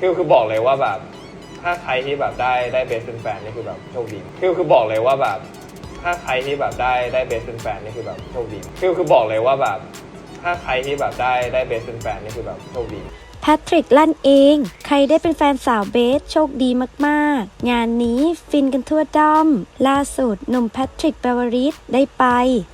คือคือบอกเลยว่าแบบ ถ้าใครที่แบบได้ได้เบสเป็นแฟนนี่คือแบบโชคดีคือคือบอกเลยว่าแบบ ถ้าใครที่แบบได้ได้เบสเป็นแฟนนี่คือแบบโชคดีคือคือบอกเลยว่าแบบ ถ้าใครที่แบบได้ได้เบสเป็นแฟนนี่คือแบบโชคดี แพทริกลั่นเอง ใครได้เป็นแฟนสาวเบสโชคดีมากๆ งานนี้ฟินกันทั่วด้อม ล่าสุดหนุ่มแพทริกเบวริสได้ไป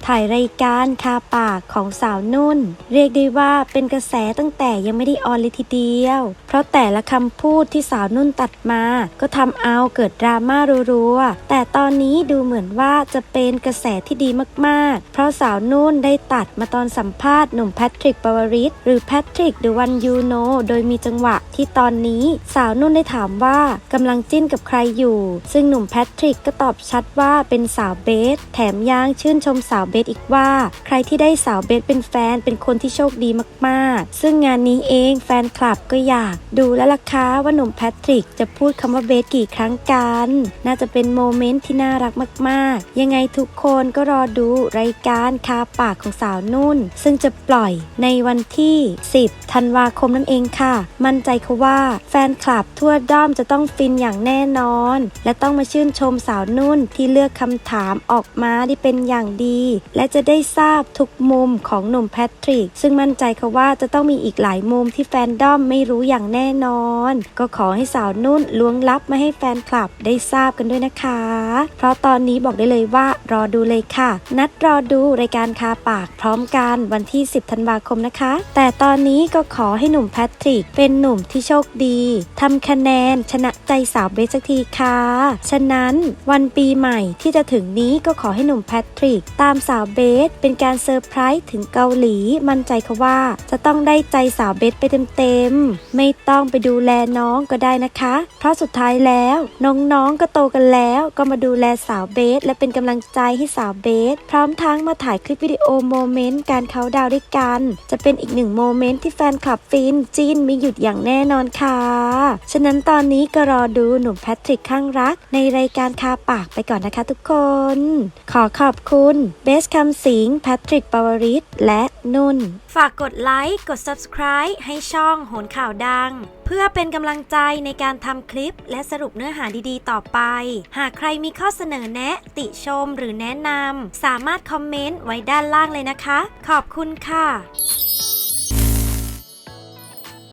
ถ่ายรายการคาปากของสาวนุ่น เรียกได้ว่าเป็นกระแสตั้งแต่ยังไม่ได้ออนเลยทีเดียว เพราะแต่ละคำพูดที่สาวนุ่นตัดมา ก็ทำเอาเกิดดราม่ารัวๆ แต่ตอนนี้ดูเหมือนว่าจะเป็นกระแสที่ดีมากๆ เพราะสาวนุ่นได้ตัดมาตอนสัมภาษณ์หนุ่มแพทริกปวริสหรือแพทริกเดวันยูโนโดยมีจังหวะที่ตอนนี้สาวนุ่นได้ถามว่ากำลังจิ้นกับใครอยู่ ซึ่งหนุ่มแพทริกก็ตอบชัดว่าเป็นสาวเบส แถมยังชื่นชมสาวเบสอีกว่า ใครที่ได้สาวเบสเป็นแฟนเป็นคนที่โชคดีมากๆ ซึ่งงานนี้เองแฟนคลับก็อยากดูแล้วล่ะคะว่าหนุ่มแพทริกจะพูดคำว่าเบสกี่ครั้งกัน น่าจะเป็นโมเมนต์ที่น่ารักมากๆ ยังไงทุกคนก็รอดูรายการคาปากของสาวนุ่น ซึ่งจะปล่อยในวันที่ 10 ธันวาคมนั่นเองค่ะ มั่นใจค่ะว่าแฟนคลับทั่วด้อมจะต้องฟินอย่างแน่นอน และต้องมาชื่นชมสาวนุ่นที่เลือกคำถามออกมาได้เป็นอย่างดี และจะได้ทราบทุกมุมของหนุ่มแพทริก ซึ่งมั่นใจค่ะว่าจะต้องมีอีกหลายมุมที่แฟนด้อมไม่รู้อย่างแน่นอน ก็ขอให้สาวนุ่นล้วงลับมาให้แฟนคลับได้ทราบกันด้วยนะคะ เพราะตอนนี้บอกได้เลยว่ารอดูเลยค่ะ นัดรอดูรายการคาปากพร้อมกันวันที่ 10 ธันวาคมนะคะ แต่ตอนนี้ก็ขอให้หนุ่มแพทริก เป็นหนุ่มที่โชคดีทำคะแนนชนะใจสาวเบสสักทีค่ะฉะนั้นวันปีใหม่ที่จะถึงนี้ก็ขอให้หนุ่มแพทริก ตามสาวเบสเป็นการเซอร์ไพรส์ถึงเกาหลี มั่นใจค่ะว่า จะต้องได้ใจสาวเบสไปเต็มๆ ไม่ต้องไปดูแลน้องก็ได้นะคะ เพราะสุดท้ายแล้ว น้องๆก็โตกันแล้วก็มาดูแลสาวเบสและเป็นกำลังใจให้สาวเบส พร้อมทั้งมาถ่ายคลิปวิดีโอโมเมนต์การเขาดาวด้วยกัน จะเป็นอีกหนึ่งโมเมนต์ที่แฟนคลับฟินจีนไม่หยุดอย่างแน่นอนค่ะ ฉะนั้นตอนนี้ก็รอดูหนุ่มแพทริกข้างรัก ในรายการคาปากไปก่อนนะคะทุกคน ขอขอบคุณเบสคำสิงแพทริกปวริสและนุ่น ฝากกดไลค์ กด subscribe ให้ช่องโหนข่าวดัง เพื่อเป็นกำลังใจในการทำคลิป และสรุปเนื้อหาดีๆ ต่อไป หากใครมีข้อเสนอแนะ ติชมหรือแนะนำสามารถคอมเมนต์ไว้ด้านล่างเลยนะคะ ขอบคุณค่ะ